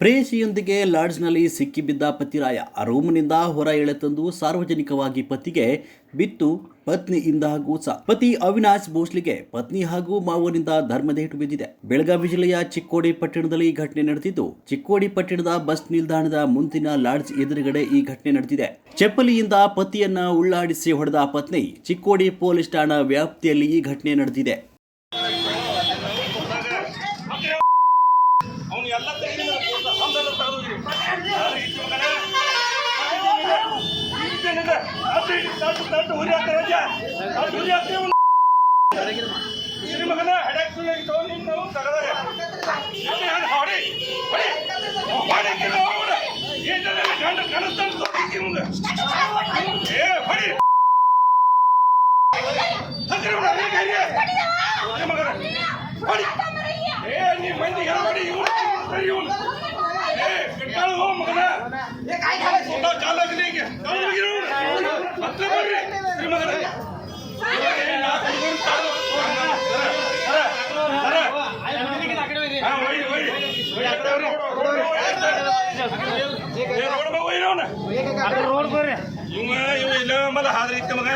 ಪ್ರೇಯಸಿಯೊಂದಿಗೆ ಲಾಡ್ಜ್ನಲ್ಲಿ ಸಿಕ್ಕಿಬಿದ್ದ ಪತಿರಾಯ ರೂಮ್ನಿಂದ ಹೊರ ಎಳೆತಂದು ಸಾರ್ವಜನಿಕವಾಗಿ ಪತಿಗೆ ಬಿತ್ತು. ಪತ್ನಿಯಿಂದ ಗೂಸ ಪತಿ ಅವಿನಾಶ್ ಭೋಸ್ಲಿಗೆ ಪತ್ನಿ ಹಾಗೂ ಮಾವನಿಂದ ಧರ್ಮದೇಟು ಬಿದ್ದಿದೆ. ಬೆಳಗಾವಿ ಜಿಲ್ಲೆಯ ಚಿಕ್ಕೋಡಿ ಪಟ್ಟಣದಲ್ಲಿ ಈ ಘಟನೆ ನಡೆದಿದ್ದು, ಚಿಕ್ಕೋಡಿ ಪಟ್ಟಣದ ಬಸ್ ನಿಲ್ದಾಣದ ಮುಂದಿನ ಲಾಡ್ಜ್ ಎದುರುಗಡೆ ಈ ಘಟನೆ ನಡೆದಿದೆ. ಚಪ್ಪಲಿಯಿಂದ ಪತಿಯನ್ನ ಉಳ್ಳಾಡಿಸಿ ಹೊಡೆದ ಪತ್ನಿ ಚಿಕ್ಕೋಡಿ ಪೊಲೀಸ್ ಠಾಣಾ ವ್ಯಾಪ್ತಿಯಲ್ಲಿ ಈ ಘಟನೆ ನಡೆದಿದೆ. ಮಗನೇ? ಇಟ್ಟೇನಿದೆ? ಅಡ್ಡಿ, ತಟ್ಟು, ತಟ್ಟು, ಉರಿ ಹಾಕ್ತಾರೆ ಅಜ್ಜ. ತಟ್ಟು, ಉರಿ ಹಾಕ್ತೀವಿ ಅವ್ನು. ಇರಿ ಮಗನೇ, ಹೆಡೇಕ್ ಸುಳ್ಳು ಇಟ್ಕೊಂಡು ನಿನ್ನ ಅವ್ನು ತೆಗೆದಾರೆ. ಇಲ್ಲಿ ಹಂಗೆ ಹೊಡಿ, ಹೊಡಿ. ಹೊಡಿ ಕಿನ್ನ ಅವ್ನ. ಏನಿಲ್ಲ, ಗಂಡ ಕನಸ್ತಾನೆ ತೋರಿಸಿ ಮುಂದೆ. ಏ, ಹೊಡಿ. ಹತ್ತಿರ ಬಿಡು, ಅಲ್ಲಿ ಕೈಗೆ. ಇರಿ ಮಗನೇ, ಹೊಡಿ. ಏ ನೀ ಮಂದಿ ಎಲ್ಲ ಒಯ್ಯಿರಿ ಅವ್ನ. ಇವ ಇವ ಇಲ್ಲ ಮಲ್ಲ ಹಾದ್ರಿ ಇತ್ತ ಮಗ